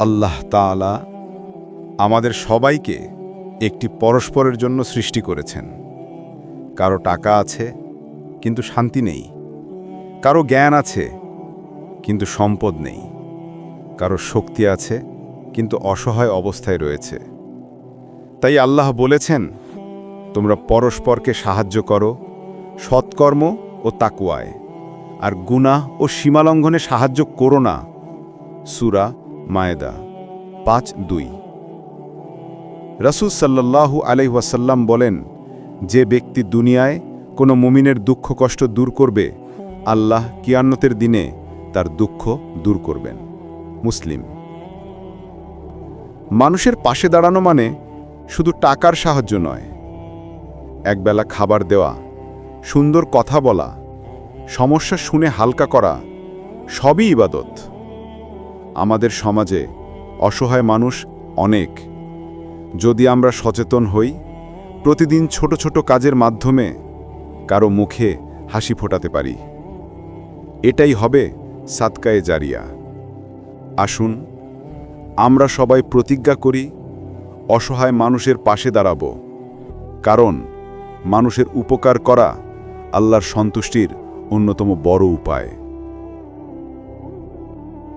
আল্লাহ তাআলা আমাদের সবাইকে একটি পরস্পরের জন্য সৃষ্টি করেছেন। কারও টাকা আছে, কিন্তু শান্তি নেই। কারও জ্ঞান আছে, কিন্তু সম্পদ নেই। কারও শক্তি আছে, কিন্তু অসহায় অবস্থায় রয়েছে। তাই আল্লাহ বলেছেন, তোমরা পরস্পরকে সাহায্য করো, সৎকর্ম ও তাকুয়ায়। আর গুনাহ ও সীমালঙ্ঘনে সাহায্য করো না। সুরা মায়েদা, পাঁচ, দুই। রসুল সাল্লাল্লাহু আলাইহি ওয়াসাল্লাম বলেন, যে ব্যক্তি দুনিয়ায় কোনো মুমিনের দুঃখ কষ্ট দূর করবে, আল্লাহ কিয়ান্নতের দিনে তার দুঃখ দূর করবেন। মুসলিম। মানুষের পাশে দাঁড়ানো মানে শুধু টাকার সাহায্য নয়। একবেলা খাবার দেওয়া, সুন্দর কথা বলা, সমস্যা শুনে হালকা করা, সবই ইবাদত। আমাদের সমাজে অসহায় মানুষ অনেক। যদি আমরা সচেতন হই, প্রতিদিন ছোট ছোট কাজের মাধ্যমে কারও মুখে হাসি ফোটাতে পারি। এটাই হবে সাতকায়ে জারিয়া। আসুন, আমরা সবাই প্রতিজ্ঞা করি, অসহায় মানুষের পাশে দাঁড়াব। কারণ মানুষের উপকার করা আল্লাহর সন্তুষ্টির অন্যতম বড় উপায়।